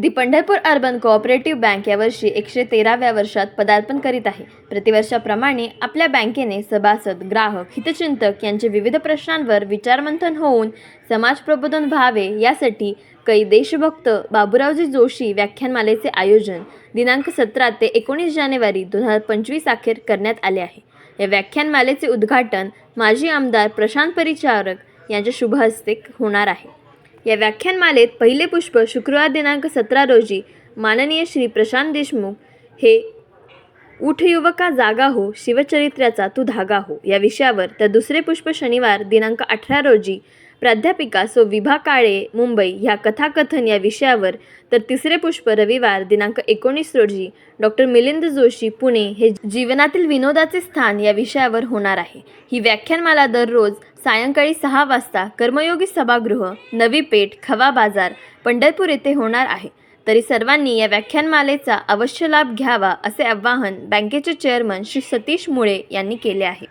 दि Pandharpur urban cooperative bank यावर्षी एकशे तेराव्या वर्षात पदार्पण करीत आहे. प्रतिवर्षाप्रमाणे आपल्या बँकेने सभासद ग्राहक हितचिंतक यांचे विविध प्रश्नांवर विचारमंथन होऊन समाज प्रबोधन व्हावे यासाठी कै देशभक्त बाबूरावजी जोशी व्याख्यानमालेचे आयोजन दिनांक सतरा ते एकोणीस जानेवारी दोन हजार पंचवीस अखेर करण्यात आले आहे. या व्याख्यानमालेचे उद्घाटन माजी आमदार प्रशांत परिचारक यांच्या शुभ हस्ते होणार आहे. या व्याख्यानमालेत पहिले पुष्प शुक्रवार दिनांक सतरा रोजी माननीय श्री प्रशांत देशमुख हे उठ युवका जागा हो शिवचरित्र्याचा तू धागा हो. या विषयावर तर दुसरे पुष्प शनिवार दिनांक अठरा रोजी प्राध्यापिका सो विभा काळे मुंबई ह्या कथाकथन या विषयावर. तर तिसरे पुष्प रविवार दिनांक एकोणीस रोजी. डॉक्टर मिलिंद जोशी पुणे. हे जीवनातील विनोदाचे स्थान या विषयावर होणार आहे. ही व्याख्यानमाला दररोज सायंकाळी सहा वाजता कर्मयोगी सभागृह नवी पेठ खवा बाजार पंढरपूर येथे होणार आहे. तरी सर्वांनी या व्याख्यानमालेचा अवश्य लाभ घ्यावा असे आवाहन बँकेचे चेअरमन श्री सतीश मुळे यांनी केले आहे.